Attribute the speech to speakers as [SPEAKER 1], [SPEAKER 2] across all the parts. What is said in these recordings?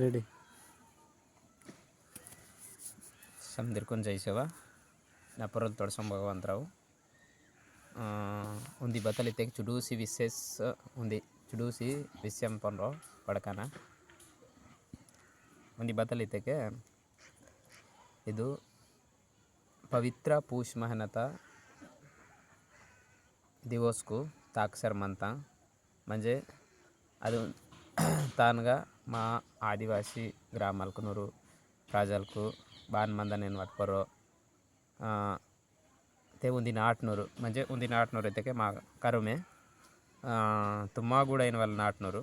[SPEAKER 1] Ready
[SPEAKER 2] ಸಮದಿರ್ಕೊಂಡು ಜಯಿಸವ ನಪರಲ್ ತೊಡಸಂ ಭಗವಂತರಾವು ಒಂದು ಬತ್ತಲಿ ತೆಗೆ ಚುಡೂಸಿ ವಿಶೇಷ ಒಂದು ಚುಡೂಸಿ ವಿಷಯಂ ಪಂಡ್ರೋ ಪಡಕನ ಒಂದು ಬತ್ತಲಿ ತೆಗೆ ಇದು ಪವಿತ್ರ ಪೂಷ್ ಮಹನತ ದಿವಸ್ಕು ತಾಕ್ಸರ್ ಮಂತ ಮಂಜೆ ಅದು తానుగా మా ఆదివాసీ గ్రామాలకు గ్రామాలకునూరు ప్రజలకు బాన్మంద నేను పట్టుకోరు అయితే ఉంది నాటునూరు మంచి ఉంది నాటునూరు అయితే మా కరుమే. తుమ్మ కూడా అయిన వాళ్ళు నాటునూరు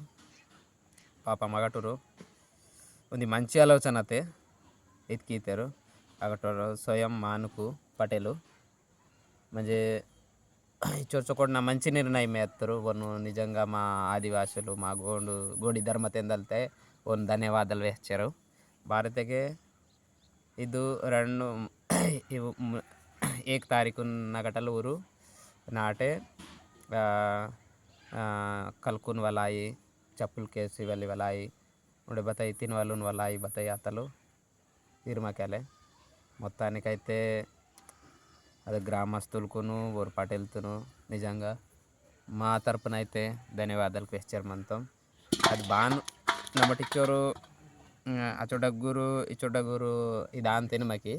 [SPEAKER 2] పాప మగటూరు. ఉంది మంచి ఆలోచన అయితే ఎతికితారు. అగటూరు స్వయం మానుకు పటేలు. మంచి చొరచకొండ మంచి నిర్ణయం ఎత్తారు. వన్ను నిజంగా మా ఆదివాసులు మా గోండు గోడి ధర్మతెందలితే వన్ ధన్యవాదాలు ಹೆಚ್ಚರು ಭಾರತಕ್ಕೆ ఇది రెండు ఇవు ఏక తారీఖు నగటల ఊరు నాటే. కల్కున్ వలాయి చప్పులు కేసి వెళ్ళి వలాయి ఉండే బతాయి తినవాళ్ళుని వలాయి బతాయి అతలు తీరుమాకాలే మొత్తానికైతే అదే గ్రామస్తులకును ఊరపాటెళ్తును నిజంగా మా తరపున అయితే ధన్యవాదాలు క్వశ్చర్ మనతో అది బామటిక్కోరు ఆ చోట గురు ఇచ్చోటగ్గురు ఇది అంతేను మాకి.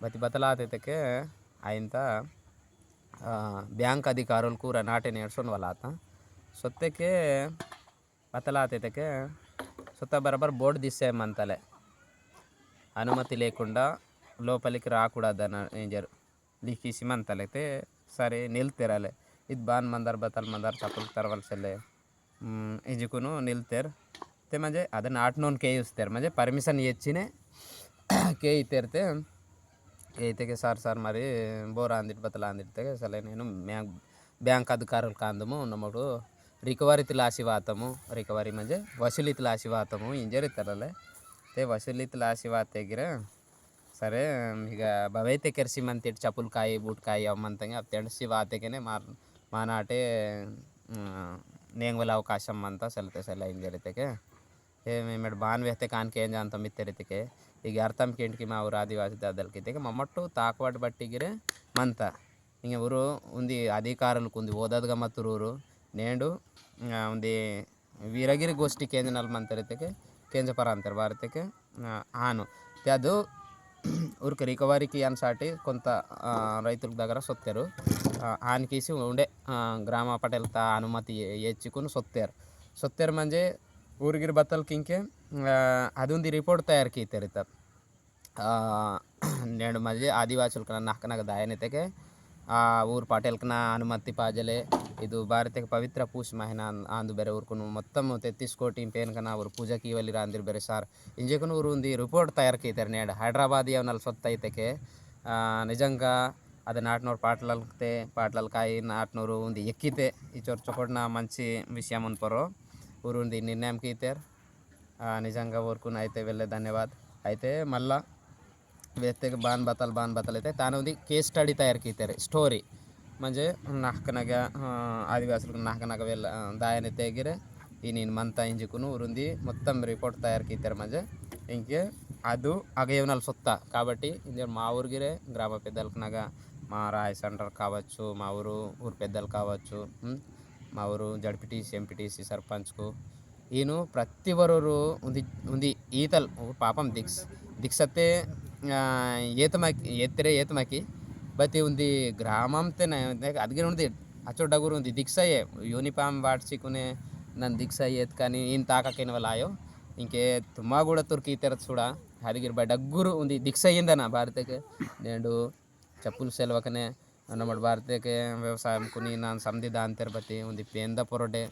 [SPEAKER 2] బతి బతలాతైతే ఆయంత ಬ್ಯಾಂಕ್ అధికారులకు ರನಾಟೆ ನೇಡ್ಸೋನ್ವಲ್ಲ ಆತ సొత్తకే ಬತಲಾತೈತಕ್ಕೆ సొత్త బరబర్ బోర్డు తీసేయమంతలే. అనుమతి లేకుండా లోపలికి రాకూడదు అని ఏం జరు లిఖిసి మంతలైతే సరే నిల్తేరాలే బాన్ ಬಾನ್ ಮಂದಾರ ಬತ್ತಲ್ ಮಂದಾರ ತಪ್ಪಲ್ ತರವಲ್ಸಲ್ಲೇ ఇజుకు నిల్తారు అయితే మంచి అదే నాట్ నోన్ కే ఇస్తారు మంచి పర్మిషన్ ఇచ్చినే కే తెరితే కే అయితే సార్ సార్ మరి బోర్ అందిట్ బతలు అందితే సరే నేను బ్యాంక్ బ్యాంక్ అధికారులకు అందము ఉన్నప్పుడు రికవరీ తిలాసివాతము రికవరీ మంచి వసూలి తిలాసివాతము ఇంజరీ తెరలే. అయితే వసూలి దగ్గర ಸರ್ ಈಗ ಬವೈತೆ ಕೆರೆಸಿ ಮಂತ್ ಇಟ್ಟು ಬೂಟ್ಕಾಯಿ ಕಾಯಿ, ಬೂಟ್ ಕಾಯಿ ಅದು ತೆಣಸಿ ವಾತೆಗೆನೆ ಮಾರ್, ಮಾನಾಟೆ ನೇಂಗಲ್ಲ ಅವಕಾಶ ಅಂತ ಸಲತೆ ಸಲ ಹಿಂಗೆ ಇರತೆಕೆ ಏ ಮೇ, ಮೇಡ್ ಬಾನ್ ವ್ಯಕ್ತಿ ಕಾಣಿಕೆ ಏನು ಅಂತ ಮಿತ್ತೆರಿತಕ್ಕೆ ಈಗ ಅರ್ಥಮ್ ಕಿಂಟ್ಕಿ ಮಾ ಅವ್ರ ಆದಿವಾಸಿ ಅದಲ್ಕಿತಕ್ಕೆ ಮಮ್ಮಟ್ಟು ತಾಕವಾಡ್ ಬಟ್ಟಿಗಿರೆ ಮಂತ. ಹಿಂಗೆ ಇವರು ಒಂದು ಅಧಿಕಾರಲ್ಲಿ ಕುಂದು ಓದೋದ್ಗ ಮತ್ತೂರು ನೇಂಡು ಒಂದು ವೀರಗಿರಿ ಗೋಷ್ಠಿ ಕೇಂದ್ರನಲ್ಲಿ ಮಂತರಿತಕ್ಕೆ ಕೇಂದ್ರ ಪರ ಅಂತಾರೆ ಭಾರತಕ್ಕೆ ಆನು ಅದು ఊరికి రికవరీకి అని సాటి కొంత రైతుల దగ్గర సొత్తారు. ఆనికేసి ఉండే గ్రామ పటేలతో అనుమతి ఇచ్చుకుని సొత్తారు. సొత్తేరు మంచి ఊరిగిరి బత్తలకి ఇంకే అది ఉంది రిపోర్ట్ తయారు చేస్తారు నేను మళ్ళీ ఆదివాసులకు నాకు నాకు దాయనైతే ఆ ఊరు పటేలకు నా అనుమతి పాజలే ಇದು ಭಾರತಕ್ಕೆ ಪವಿತ್ರ ಪೂಷ್ ಮಹಿನ ಆಂದು ಬೇರೆ ಊರು ಕೂಡ ಮೊತ್ತ ತೆತ್ತಿಸ್ ಕೋಟಿ ಪೇನಕನ ಅವರು ಪೂಜಾ ಕೀವಲ್ಲಿ ಅಂದಿರು ಬೇರೆ ಸರ್. ಇಂಜೆಕನ ಊರು ಒಂದು ರಿಪೋರ್ಟ್ ತಯಾರಿಕೆ ಐತಾರೆ ನೆಡ್. ಹೈದ್ರಾಬಾದ್ ಅವನಲ್ಲಿ ಸ್ವತ್ತ ಐತೆಕೆ. ನಿಜಂಗ ಅದು ನಾಟ್ನೂರು ಪಾಟ್ಲಲ್ತೆ ಪಾಟ್ಲಲ್ ಕಾಯಿ ನಾಟ್ನೂರು ಒಂದು ಎಕ್ಕಿತೆ. ಈ ಚೋರ್ ಚೊಕೊಡ್ನ ಮಂಚಿ ವಿಷಯ ಮುಂದ್ಪರು ಊರು ಒಂದು ನಿನ್ನೆ ಅಮ್ಮಕ್ಕೆ ಐತಾರೆ ನಿಜಂಗ ಊರು ಐತೆ ಬೆಲ್ಲೆ ಧನ್ಯವಾದ. ಐತೆ ಮಲ್ಲ. ವ್ಯಕ್ತಿಗೆ ಬಾನ್ ಬತ್ತಲ್ ಬಾನ್ ಬತ್ತಲ್ ಐತೆ. ತಾನೊಂದು ಕೇಸ್ ಸ್ಟಡಿ ತಯಾರಿಕೆ ಐತಾರೆ ಸ್ಟೋರಿ. म्हणजे नाहकनग आदिवासीలకు नाहकनग वेळ दायने ತೆಗೆರೆ ಈ ನೀನು ಮಂತ ಇಂಜುಕುನು ఉరుంది మొత్తం రిపోర్ట్ తయారు చేస్తారు మంచి ఇంకే ಅದು అగయవనాలు సొత్త కాబట్టి ఇది మా ఊరికిరే గ్రామ పెద్దలకు నగ మా రాయ సెంటర్ కావచ్చు మా ఊరు ఊరు పెద్దలు కావచ్చు మా ఊరు జడ్పీటీసీ ఎంపీటీసీ సర్పంచ్కు ఈయన ప్రతి ఒరు ఉంది ఉంది ఈతలు పాపం దిక్స్ దిక్సత్తే ఏతమాకి ఎత్తిరే ఏతమాకి ಬತ್ತಿ ಒಂದು ಗ್ರಾಮ ಅದಕ್ಕೆ ಉಂಟು ಅಚ್ಚು ಡಗುರು ಒಂದು ದಿಕ್ಸಾಯ ಯೂನಿಫಾರ್ಮ್ ಬಾಡಿಸಿ ಕುನೆ ನನ್ ದಿಕ್ಸಾಯಿ ಎತ್ಕಾನಿ ಇನ್ನು ತಾಕಾಕೇನು ಅಲ್ಲ ಆಯೋ ಹಿಂಗೆ ತುಂಬ ತುರ್ಕಿ ಈ ಥರದ ಸುಡ. ಅದಕ್ಕೆ ಬಟ್ ಡಗ್ಗುರು ಒಂದು ದಿಕ್ಸಾಯಿಂದ ನಾ ಭಾರತಕ್ಕೆ. ನೆಂಡು ಚಪ್ಪಲ್ ಸೆಲ್ವಕ್ಕೆ ನಮ್ಮ ಭಾರತಕ್ಕೆ ವ್ಯವಸಾಯ ಕುನಿ ನಾನು ಸಮಧಿದ ಅಂತ ಇರ್ಬತ್ತಿ ಒಂದು ಪೇಂದ ಪೊರೋಟೆ.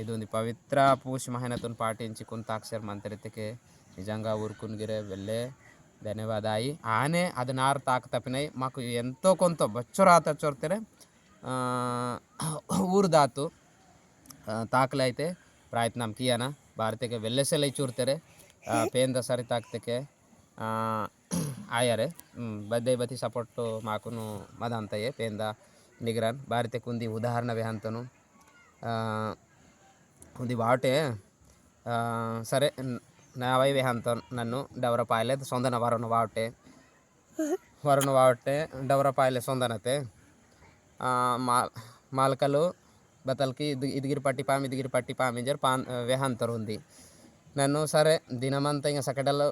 [SPEAKER 2] ಇದು ಒಂದು ಪವಿತ್ರ ಪೂಷ ಮಹಾನತ್ತ ಪಾಟಿ ಹಂಚಿ ಕುಂತ ತಾಕ್ಸರ್ ಮಂತ್ರಿತಕ್ಕೆ ನಿಜಂಗ ಊರು ಕುನ್ಗಿರೆ ಬೆಲ್ಲೆ ಧನ್ಯವಾದಾಯಿ ಆನೆ ಹದಿನಾರು ತಾಕ ತಪ್ಪಿನೈ ಮಾಕು ಎಂತೋ ಕೊಂತ ಬಚ್ಚುರ ಆತ ಚೊರ್ತಾರೆ ಊರು ದಾತು ತಾಕಲೈತೆ ಪ್ರಯತ್ನ ಕಿಯಾನ ಭಾರತಕ್ಕೆ ವೆಲ್ಲೆಸೆಲ್ಲ ಚೂರ್ತಾರೆ ಪೇಂದ ಸರಿ ತಾಕ್ತಕ್ಕೆ ಆಯಾರೆ ಬದ್ದೆ ಬತಿ ಸಪೋರ್ಟು ಮಾಕು ಮದ ಅಂತಯೇ ಪೇಂದ నిగరాన్ భారత కుంది ఉదాహరణ విహంతను ఉంది వాటే సరే న్- ನಾವೈ ಅಂತ నన్ను డవర పాయలే సొందన వరను వావటే వరను వావటే డవర పాయలే సొందనతే మా మాలకలు బతలకి ఇది ఇదిగిరి పట్టి పామి ఇదిగిరి పట్టి పామి జర పా వేహంతరు ఉంది నన్ను సరే దినమంతా ఇంకా సకటలో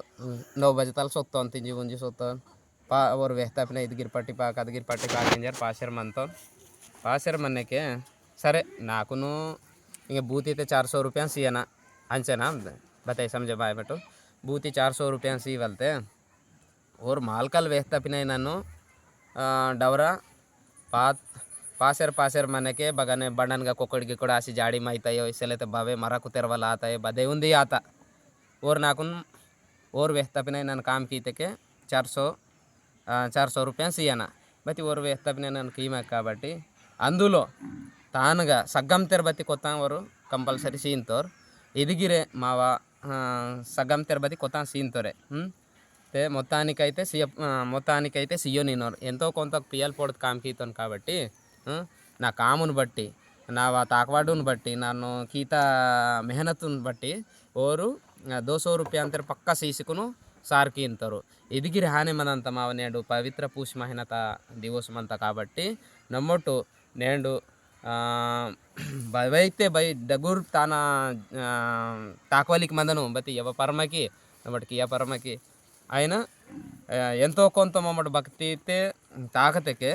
[SPEAKER 2] నవ్వు బజతాలు సొత్తాను తింజి గుంజి సొత్తాను పా ఓరు వేస్తాపిన ఇదిగిరి పట్టి పా కదిగిరి పట్టి పాకింజారు పాశరం అంతా పాశరం అన్నకే సరే నాకును ఇంకా బూతి అయితే చార్ సో రూపాయ సీయనా అంచనా बताइए समझे भाई बेटो बूती चार सौ रुपया सी वलते और मालकल वेहता पिनाई नानु डवरा पात पासेर पासेर मने के बगने बंडन का कुकड़ गिकड़ आसी जाड़ी माइतायो इसलिए तो बावे मरा कुतेर वाला आता है बदे उन्दी आता और नाकुन और वेहता पिनाई नान काम की के चार सौ చార్ సో రూపాయలు సీయన బతి ఓరు వేస్తపిన నన్ను కీమాక్ కాబట్టి అందులో తానుగా సగ్గం తెరబతి కొత్త వారు కంపల్సరీ సీన్తోరు ఎదిగిరే మావా ఆ, సగ్గం తెరబతి కొత్త సీన్తోరే ఉం? అయితే మొత్తానికైతే సీఎ ఆ, మొత్తానికైతే సీయో నేను ఎంతో కొంత పిఎల్ పొడదు కామ్కీతోను కాబట్టి ఆ, నా కామును బట్టి నా వా తాకవాడును బట్టి నన్ను కీత మెహనత్తును బట్టి ఓరు ఆ, దోసో రూపాయ అంతరు పక్క సీసుకును సార్కి ఇంతరు ఎదిగిరి హాని మనంత మావ నేడు పవిత్ర పూష్ మహినత దివసమంత కాబట్టి నమ్మొట్టు నేడు వైతే బೈ డగుర్ తాన తాకోలికి మందను. బతి ఎవ పరమకి మటుకి ఏ పరమకి. ఆయన ఎంతో కొంత మమ్మటి భక్తి అయితే తాకతకే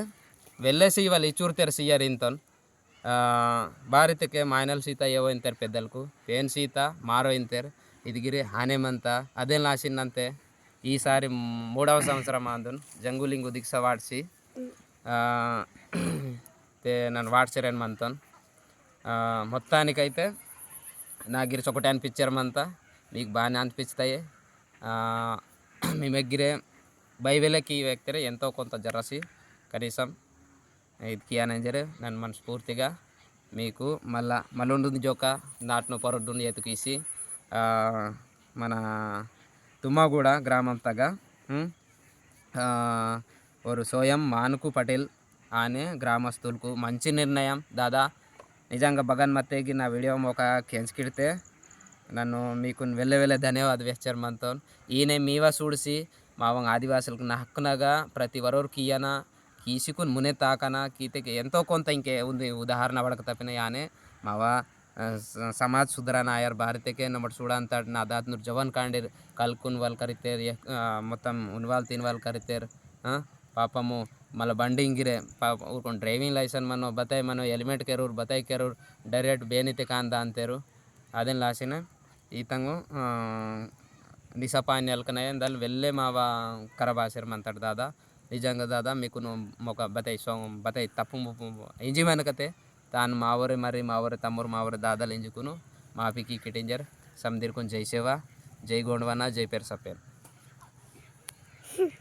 [SPEAKER 2] వెళ్ళేసి వాళ్ళు ఇచ్చూరు తెరిసి అరింతన్ భారతకే మాయనల సీత ఏవో ఇంతారు పెద్దలకు. పేన్ సీత మారో ఇంతారు. ఇదిగిరి హానేమంత అదే నాసిన్నంతే ఈసారి మూడవ సంవత్సరం అందును జంగులింగు దిక్స వాడిసి ఆ, నన్ను వాడ్చరేను మంతన్ మొత్తానికైతే నా గిరిచి ఒకటే అనిపించారు మంతా మీకు బాగానే అనిపిస్తాయి మీ దగ్గరే బైబిల్కి వ్యక్తిరే ఎంతో కొంత జరసి కనీసం ఇది జరే నన్ను మనస్ఫూర్తిగా మీకు మళ్ళా మళ్ళీ జోక నాటును పొరడ్డుని ఎతుకీసి మన తుమ్మగూడ గ్రామం తగ ఉం? ఓరు సోయం మానుకు పటేల్ అని గ్రామస్తులకు మంచి నిర్ణయం. దాదా నిజంగా బగన్ మత్తేకి నా వీడియో ఒక కెంచుకిడితే నన్ను మీకు వెళ్ళే వెళ్ళే ధన్యవాద వేస్తారు మనతో. ఈయన మీవా చూడిసి మా ఆదివాసులకు నా హక్కునగా ప్రతి వరోరు కీయన కీసుకుని మునే తాకన కీతకి ఎంతో కొంత ఇంకే ఉంది ఉదాహరణ పడక తప్పిన యానే. మావా సమాజ్ సుధరణ ఆయర్ భారతకే నమ్మడు చూడంత నా దాత్నూరు జవన్ కాండిర్ కల్కున్ వాళ్ళు కరితేరు మొత్తం ఉన్ మొత్తం ఉన్వాల్ వాళ్ళు కరితేరు పాపము మళ్ళీ బండి ఇంగిరే పాప ఊరుకొని డ్రైవింగ్ లైసెన్స్ మనం బతాయి మనం ಹೆಲ್ಮೆಟ್ ಕೆರೂರು ಬತಾಯಿ ಕೆರೂರು ಡೈರೆಕ್ಟ್ ಬೇನಿತೆ ಕಾಂದ ಅಂತೇರು అదేం లాసిన ఈతంగు నిసపాన్ని ఎల్కనాయ దాన్ని వెళ్ళే మా కరబాసారు మంతడు దాదా నిజంగా దాదా మీకు నువ్వు ఒక బతాయి సో బతాయి తప్పు ఇంజి వెనకతే తాను మా ఊరి మరి మా ఊరి తమ్మురు మా ఊరి దాదాలు ఎంచుకును మాఫీకి కిటింజర్ సమ్దిర్కొని జై సేవ జై గోండవన జై పేరు సపేరు